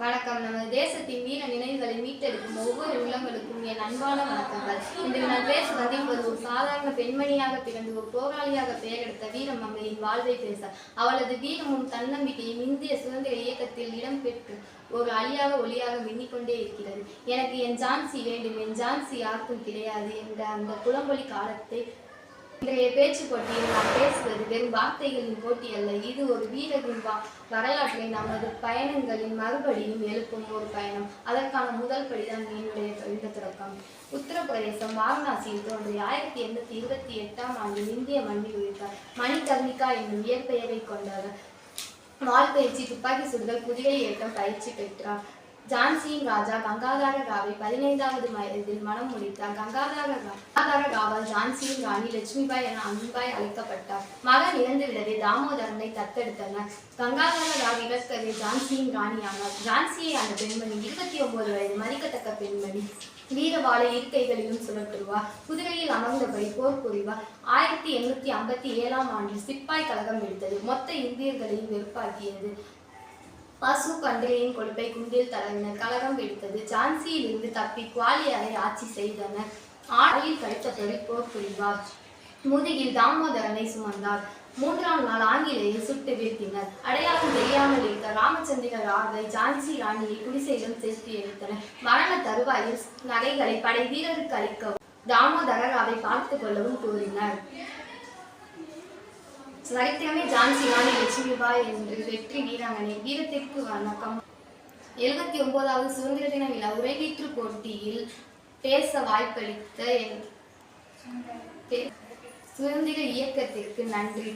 வணக்கம். நமது தேசத்தின் வீர நினைவுகளை மீட்டெடுக்கும் ஒவ்வொரு உள்ளங்களுக்கும் என் அன்பான வணக்கங்கள். இன்று நான் பேச வந்திருப்பது ஒரு சாதாரண பெண்மணியாக பிறந்து ஒரு போராளியாக பெயர் எடுத்த வீரமங்கையின் வாழ்வை பேச. அவளது வீரமும் தன்னம்பிக்கையும் இந்திய சுதந்திர இயக்கத்தில் இடம்பெற்று ஒரு அழியாக ஒளியாக மின்னிக்கொண்டே இருக்கிறது. எனக்கு என் ஜான்சி வேண்டும். என் ஜான்சி யாருக்கும் கிடையாது என்ற அந்த குளம்பொலி காலத்தை இன்றைய பேச்சு போட்டியில் நாம் பேசுவது வெறும் வார்த்தைகளின் போட்டி அல்ல. இது ஒரு வீரரின் வா வரலாற்றை நமது பயணங்களின் மறுபடியும் எழுப்பும் ஒரு பயணம். அதற்கான முதல் படிதான் என்னுடைய இந்த தொடக்கம். உத்தரப்பிரதேசம் வாரணாசியில் தோன்றிய ஆயிரத்தி எண்ணூத்தி இருபத்தி எட்டாம் ஆண்டில் இந்திய மண்ணில் உழைத்தார் மணிகர்ணிகா என்னும் இயற்பெயரை கொண்டவர். வால் பயிற்சி துப்பாக்கி சுடுதல் குதிரை ஏற்றம் பயிற்சி பெற்றார். ஜான்சியின் ராஜா கங்காதார ராவை பதினைந்தாவது வயதில் மனம் முடித்தார். கங்காதார கங்காதார ராவால் ஜான்சியின் ராணி லட்சுமிபாய் என அன்பாய் அழைக்கப்பட்டார். மகன் இறந்துவிடவே தாமோதரனை தத்தெடுத்தனர். கங்காதார ராவ் இறக்கவே ஜான்சியின் ராணியானார். ஜான்சியை அந்த பெண்மணி இருபத்தி ஒன்பது வயது மதிக்கத்தக்க பெண்மணி. வீரவாளை இருக்கைகளிலும் சுழற்றுவார். குதிரையில் அமர்ந்தபடி போர் புரிவார். ஆயிரத்தி எண்ணூத்தி ஐம்பத்தி ஏழாம் ஆண்டில் சிப்பாய் கழகம் எடுத்தது. மொத்த இந்தியர்களையும் வெறுப்பாக்கியது. பசு கன்றையின் கொழுப்பை குண்டில் தளர்ந்தனர் கலகம் வெடித்தது ஜான்சியிலிருந்து தப்பி குவாலியரை ஆட்சி செய்தனர். ஆடையில் கழித்தபடி போர் புரிவார். முதுகில் தாமோதரனை சுமந்தார். மூன்றாம் நாள் ஆங்கிலேயர் சுட்டு வீழ்த்தினர். அடையாளம் தெரியாமல் இருந்த ராமச்சந்திர ராவை ஜான்சி ராணியை குடிசையிலும் சேர்த்து எடுத்தனர் மரண தருவாயில் நகைகளை படை வீரருக்கு அளிக்கவும் தாமோதரர் ராவை பார்த்து கொள்ளவும் கூறினர் சரித்திரமே ஜான்சி ராணி லட்சுமிபாய் என்று வெற்றி வீராங்கனை வீரத்திற்கு வணக்கம். எழுபத்தி ஒன்பதாவது சுதந்திர தின விழா உரைவீற்று போட்டியில் பேச வாய்ப்பளித்த சுதந்திர இயக்கத்திற்கு நன்றி.